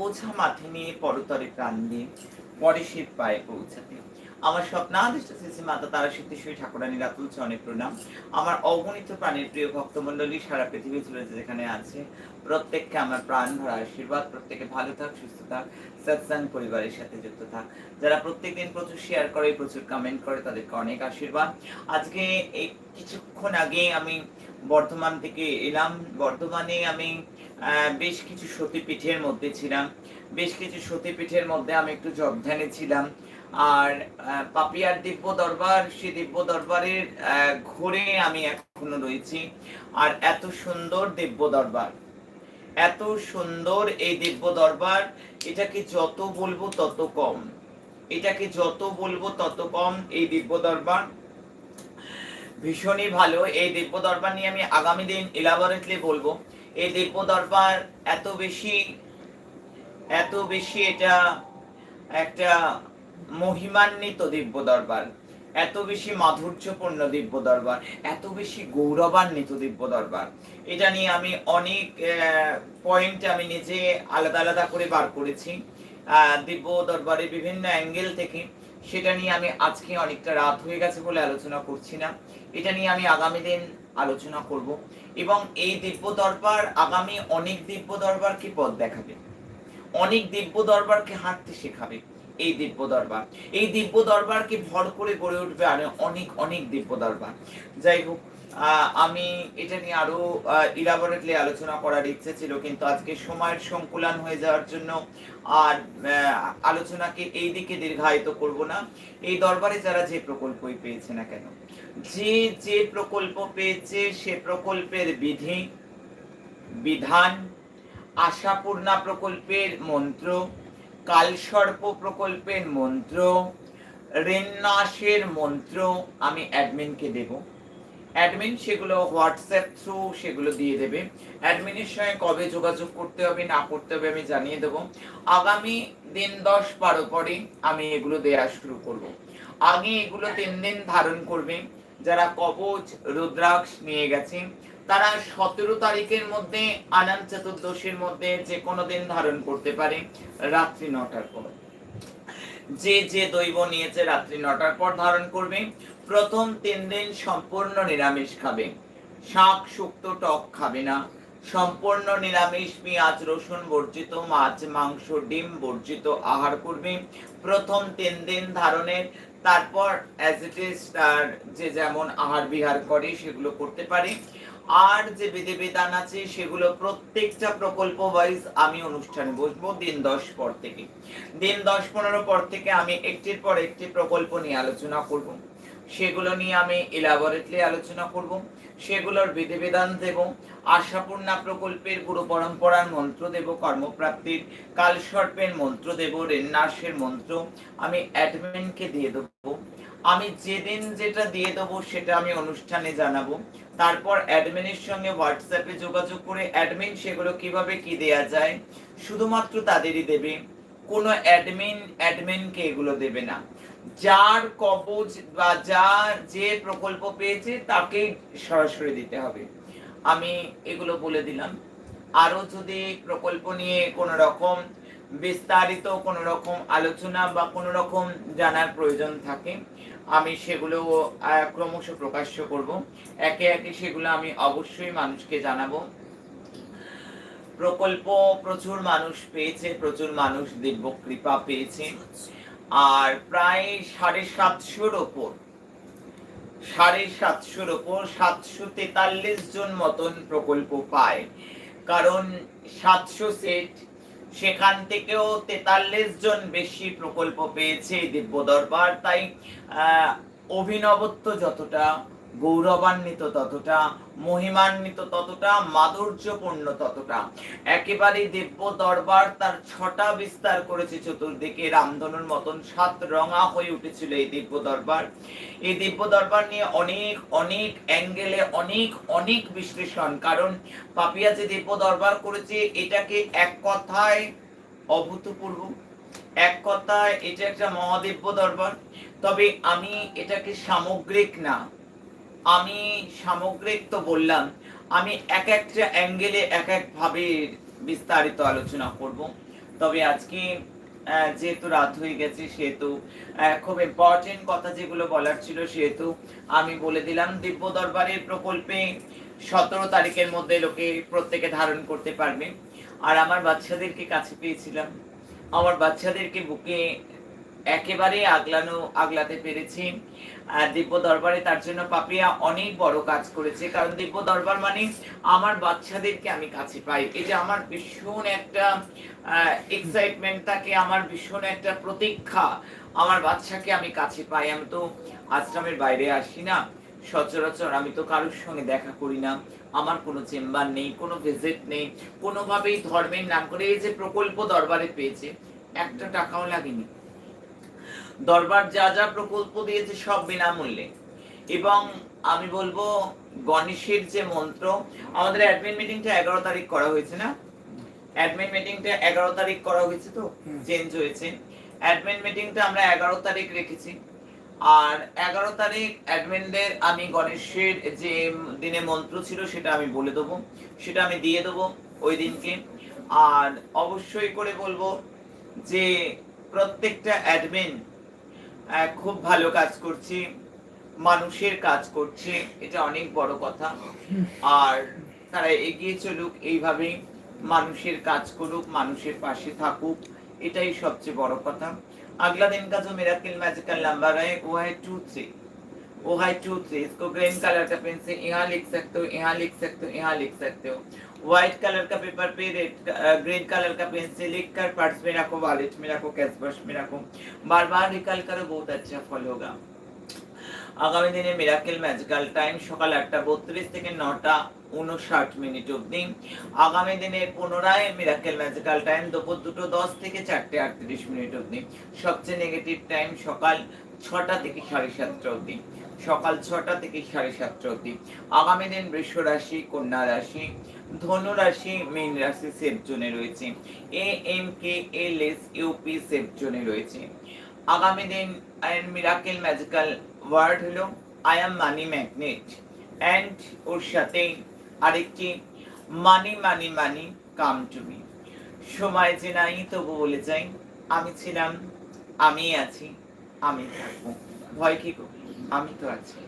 বোঝা মাথে নিয়ে পরতরে প্রাণ দিয়ে পরে সে পায়ে পৌঁছাতে। আমার স্বপ্নাদিষ্ট শ্রী মাতা তারা সিদ্ধেশ্বরী ঠাকুরানী রাতুল অনেক প্রণাম। আমার অগণিত প্রাণের প্রিয় ভক্তমণ্ডলী সারা পৃথিবী জুড়ে যেখানে আছে, প্রত্যেককে আমার প্রাণ ভরা আশীর্বাদ, প্রত্যেকে ভালো থাক, সুস্থ থাক সৎসাং পরিবারের সাথে যুক্ত থাক। যারা প্রত্যেকদিন প্রচুর শেয়ার করে, প্রচুর কমেন্ট করে, তাদেরকে অনেক আশীর্বাদ। আজকে এই কিছুক্ষণ আগে আমি বর্ধমান থেকে এলাম। বর্ধমানে আমি বেশ কিছু সতীপীঠের মধ্যে ছিলাম। বেশ কিছু সতীপীঠের মধ্যে আমি একটু জবধানে ছিলাম। আর পাপিয়ার দিব্য দরবার সেই দিব্য দরবারের ঘোরে আমি এখনও রয়েছি। আর এত সুন্দর দিব্য দরবার। এত সুন্দর এই দিব্য দরবার, এটাকে যত বলব তত কম। এটাকে যত বলব তত কম এই দিব্য দরবার। ভীষণই ভালো। এই দিব্য দরবার নিয়ে আমি আগামী দিন ইলাবরেটলি বলব। এই দিব্য দরবার এত বেশি এত বেশি এটা একটা মহিমান্বিত দিব্য দরবার এত বেশি মাধুর্যপূর্ণ দিব্য দরবার এত বেশি গৌরবান্বিত দিব্য দরবার এটা নিয়ে আমি অনেক পয়েন্ট আমি নিজে আলাদা আলাদা করে বার করেছি। দিব্য দরবারের বিভিন্ন অ্যাঙ্গেল থেকে। সেটা নিয়ে আমি আজকে অনেকটা রাত হয়ে গেছে বলে আলোচনা করছি না। এটা নিয়ে আমি আগামী দিন আলোচনা করব। এবং এই দিব্য দরবার আগামী অনেক দিব্য দরবারকে পথ দেখাবে। অনেক দিব্য দরবারকে হাঁটতে শেখাবে এই দিব্য দরবার। এই দিব্য দরবারকে ভর করে গড়ে উঠবে আর অনেক অনেক দিব্য দরবার। যাই হোক আমি এটা নিয়ে আরও ইলাবোরেটলি আলোচনা করার ইচ্ছে ছিল, কিন্তু আজকে সময়ের সংকুলান হয়ে যাওয়ার জন্য আর আলোচনাকে এই দিকে দীর্ঘায়িত করব না। এই দরবারে যারা যে প্রকল্পই পেয়েছে না কেন যে যে প্রকল্প পেয়েছে, সে প্রকল্পের বিধি, বিধান, আশাপূর্ণা প্রকল্পের মন্ত্র, কালসর্প প্রকল্পের মন্ত্র, ঋণনাশের মন্ত্র আমি অ্যাডমিনকে দেব। অ্যাডমিন সেগুলো হোয়াটসঅ্যাপ থ্রু সেগুলো দিয়ে দেবে। অ্যাডমিনের সঙ্গে কবে যোগাযোগ করতে হবে, না করতে হবে আমি জানিয়ে দেব। আগামী দিন দশ বারো পরে আমি এগুলো দেয়া শুরু করব। আগে এগুলো তিন দিন ধারণ করবে। যারা কবচ, রুদ্রাক্ষ নিয়ে গেছে, তারা সতেরো তারিখের মধ্যে আনন্দ চতুর্দশীর মধ্যে যে কোনো দিন ধারণ করতে পারে রাত্রি নটার পর। যে যে দৈব নিয়েছে রাত্রি নটার পর ধারণ করবে, প্রথম তিন দিন সম্পূর্ণ নিরামিষ খাবে। শাক, শুক্ত, টক খাবে না। সম্পূর্ণ নিরামিষ, পেঁয়াজ, রসুন বর্জিত, মাছ, মাংস, ডিম বর্জিত আহার করবে। প্রথম তিন দিন ধারণের তারপর অ্যাজ ইট ইজ তার যে যেমন আহার বিহার করে, সেগুলো করতে পারে। আর যে বেদে বেদান আছে, সেগুলো প্রত্যেকটা প্রকল্প ওয়াইজ আমি অনুষ্ঠানে বসবো, দিন দশ পর থেকে। দিন দশ পনেরো পর থেকে আমি একটির পর একটি প্রকল্প নিয়ে আলোচনা করব। সেগুলো নিয়ে আমি ইলাবোরেটলি আলোচনা করব, সেগুলোর বিধিবিধান দেব, আশাপূর্ণা প্রকল্পের গুরু পরম্পরার মন্ত্র দেব, কর্মপ্রাপ্তির কালসর্পের মন্ত্র দেব রেন্নাসের মন্ত্র আমি অ্যাডমিনকে দিয়ে দেবো। আমি যেদিন যেটা দিয়ে দেবো সেটা আমি অনুষ্ঠানে জানাব। তারপর অ্যাডমিনের সঙ্গে হোয়াটসঅ্যাপে যোগাযোগ করে অ্যাডমিন সেগুলো কীভাবে কি দেয়া যায়, শুধুমাত্র তাদেরই দেবে। কোনো অ্যাডমিন অ্যাডমিনকে এগুলো দেবে না। যার কবজ বা যার যে প্রকল্প পেয়েছে তাকেই সরাসরি দিতে হবে। আমি এগুলো বলে দিলাম। আরও যদি প্রকল্প নিয়ে কোনো রকম বিস্তারিত, কোনো রকম আলোচনা বা কোনো রকম জানার প্রয়োজন থাকে, আমি সেগুলো ক্রমশ প্রকাশ্য করব। একে একে সেগুলো আমি অবশ্যই মানুষকে জানাব। প্রকল্প প্রচুর মানুষ পেয়েছে, প্রচুর মানুষ দিব্য কৃপা পেয়েছে। আর প্রায় সাড়ে সাতশোর ওপর। সাড়ে সাতশোর ওপর সাতশো তেতাল্লিশ জন মতন প্রকল্প পায়। কারণ সাতশো সেট, সেখান থেকেও তেতাল্লিশ জন বেশি প্রকল্প পেয়েছে দিব্য দরবার তাই অভিনবত্ব যতটা গৌরবান্বিত ততটা, মহিমান্বিত ততটা, মাধুর্যপূর্ণ ততটা। একেবারে দিব্য দরবার তার ছটা বিস্তার করেছে চতুর্দিকে। রামধনুর মতন সাত রঙা হয়ে উঠেছিল এই দিব্য দরবার। এই দিব্য দরবার নিয়ে অনেক অনেক অ্যাঙ্গেলে অনেক অনেক বিশ্লেষণ। কারণ পাপিয়া যে দিব্য দরবার করেছে, এটাকে এক কথায় অভূতপূর্ব, এক কথায় এটা একটা মহাদিব্য দরবার। তবে আমি এটাকে সামগ্রিক না আমি সামগ্রিক তো বললাম, আমি এক একটা অ্যাঙ্গেলে এক এক ভাবে বিস্তারিত আলোচনা করব। তবে আজকে যেহেতু রাত হয়ে গেছে, সেহেতু খুব ইম্পর্টেন্ট কথা যেগুলো বলার ছিল, সেহেতু আমি বলে দিলাম, দিব্য দরবারের প্রকল্পে সতেরো তারিখের মধ্যে লোকে প্রত্যেকে ধারণ করতে পারবে। আর আমার বাচ্চাদেরকে কাছে পেয়েছিলাম। আমার বাচ্চাদেরকে বুকে একেবারে আগলানো, আগলাতে পেরেছি। আর দিব্য দরবারে তার জন্য পাপিয়া অনেক বড় কাজ করেছে। কারণ দিব্য দরবার মানে আমার বাচ্চাদেরকে আমি কাছে পাই। এটা আমার ভীষণ একটা এক্সাইটমেন্ট থাকে আমার ভীষণ একটা প্রতীক্ষা, আমার বাচ্চাকে আমি কাছে পাই। আমি তো আশ্রমের বাইরে আসি না। সচরাচর আমি তো কারোর সঙ্গে দেখা করি না। আমার কোনো চেম্বার নেই, কোনো ভিজিট নেই। কোনোভাবেই ধর্মের নাম করে এই যে প্রকল্প দরবারে পেয়েছে, একটা টাকাও লাগেনি। দরবার যা যা প্রকল্প দিয়েছে সব বিনামূল্যে। এবং আমি বলব গণেশের যে মন্ত্র আমাদের অ্যাডমিন মিটিংটা এগারো তারিখ করা হয়েছে না? অ্যাডমিন মিটিংটা এগারো তারিখ করা হয়েছে তো? চেঞ্জ হয়েছে। অ্যাডমিন মিটিংটা আমরা এগারো তারিখ রেখেছি। আর এগারো তারিখ অ্যাডমিনদের আমি গণেশের যে দিনে মন্ত্র ছিল সেটা আমি বলে দেবো। সেটা আমি দিয়ে দেবো ওই দিনকে। আর অবশ্যই করে বলব যে প্রত্যেকটা অ্যাডমিন খুব ভালো কাজ করছে মানুষের কাজ করছে এটা অনেক বড় কথা আর তারা এগিয়ে চলুক এইভাবে মানুষের কাজ করুক মানুষের পাশে থাকুক এটাই সবচেয়ে বড় কথা अगला दिन का जो मिराकिल मैजिकल नंबर है वो है टू थ्री वो है टू थ्री इसको ग्रीन कलर का पेन से यहाँ लिख सकते हो यहाँ लिख सकते हो यहाँ लिख सकते हो व्हाइट कलर का पेपर पे रेड ग्रीन कलर का पेन से लिख कर पर्स में रखो वॉलेट में रखो कैश पर्स में रखो बार बार निकाल करो बहुत अच्छा फल होगा আগামী দিনে মিরাকেল ম্যাজিক্যাল টাইম সকাল আটটা বত্রিশ থেকে নটা উনষাট মিনিট অবধি আগামী দিনে পুনরায় মিরাকেল ম্যাজিক্যাল টাইম দুপুর দুটো দশ থেকে চারটে আটত্রিশ মিনিট অবধি সবচেয়ে নেগেটিভ টাইম সকাল ছটা থেকে সাড়ে সাতটা অবধি সকাল ছটা থেকে সাড়ে সাতটা অবধি আগামী দিন বৃষ রাশি কন্যা রাশি ধনু রাশি মীন রাশি সেফ জোনে রয়েছে। A, M, K, L, S UP safe জোনে রয়েছে। আগামী দিন মিরাকেল ম্যাজিক্যাল ওয়ার্ড হলো I am money magnet and ওর সাথে আরেকটি মানি মানি মানি কাম টু মি সময় যে নাই, তবু বলে যাই, আমি ছিলাম, আমি আছি, আমি থাকব। ভয় কি আমি তো আছি।